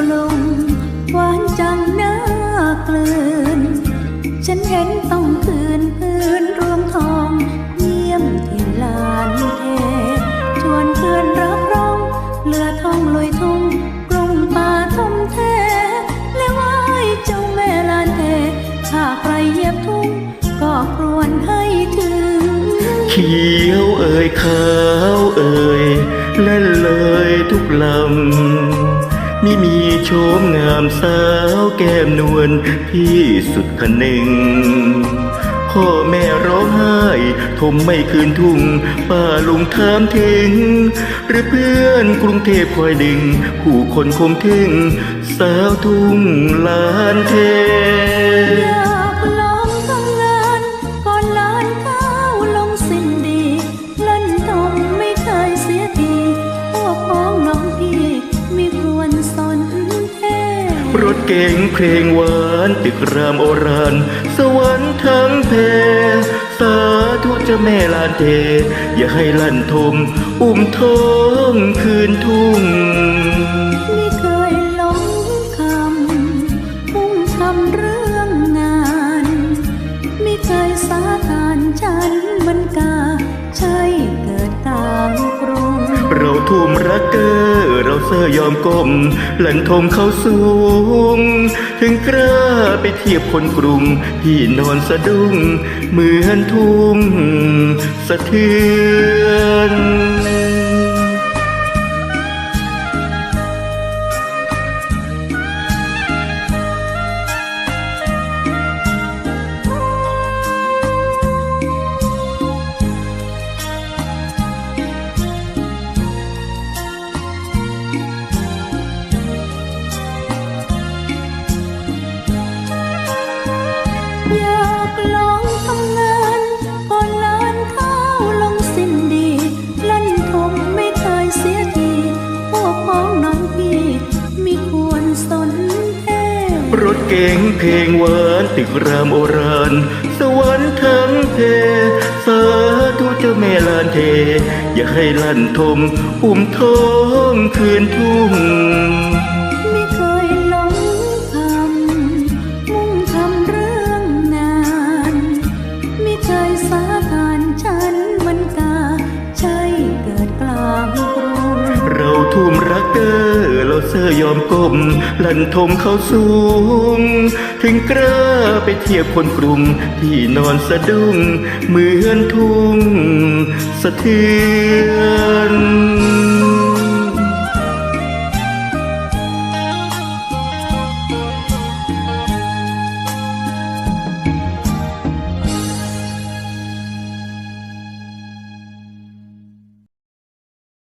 หวานจังน่าเกลืน ฉันเห็นต้องคืนพื้นรวงทองเยี่ยมที่ลานเทชวนเพื่อนรับร้องเรือทองลอยทุ่งกรุงป่าทมแท้และไหว้เจ้าแม่ลานเทถ้าใครเหยียบทุ่งก็ครวญให้ถึงเขียวเอ่ยขาวเอ่ยเล่นเลยทุกลำ ไม่มีโฉมงามสาวแก้มนวลพี่สุดคนหนึ่งพ่อแม่ร้องไห้ทมไม่คืนทุ่ง ป้าลุงถามถึง หรือเพื่อนกรุงเทพคอยดึง ผู้คนคงถึง สาวทุ่งลานเท เก๋งเพลงหวานตึกรามโอรานสวรรค์ทั้งเพสาธุเจ้าแม่ลานเท อย่าให้ลั่นทม อุ้มท้องคืนทุ่งไม่เคยหลงคำมุ่งทำเรื่องงาน ไม่เคยสาทานฉันมันกา ใช่เกิดกลางกรุงเราทุ่มรักเกอ เราเสื้อยอมก้มหลันทมเขาสูง ถึงกล้าไปเทียบคนกรุงที่นอนสะดุ้งเหมือนทุ่งสะเทือน รถเก๋งเพลงหวานตึกรามโอรานสวรรค์ทั้งเพสาธุเจ้าแม่ลานเท อย่าให้ลั่นทมอุ้มท้องคืนทุ่งไม่เคย เราเสื้อยอมก้มลั่นทมเขาสูง ถึงกล้าไปเทียบคนกรุงที่นอนสะดุ้งเหมือนทุ่งสะเทือน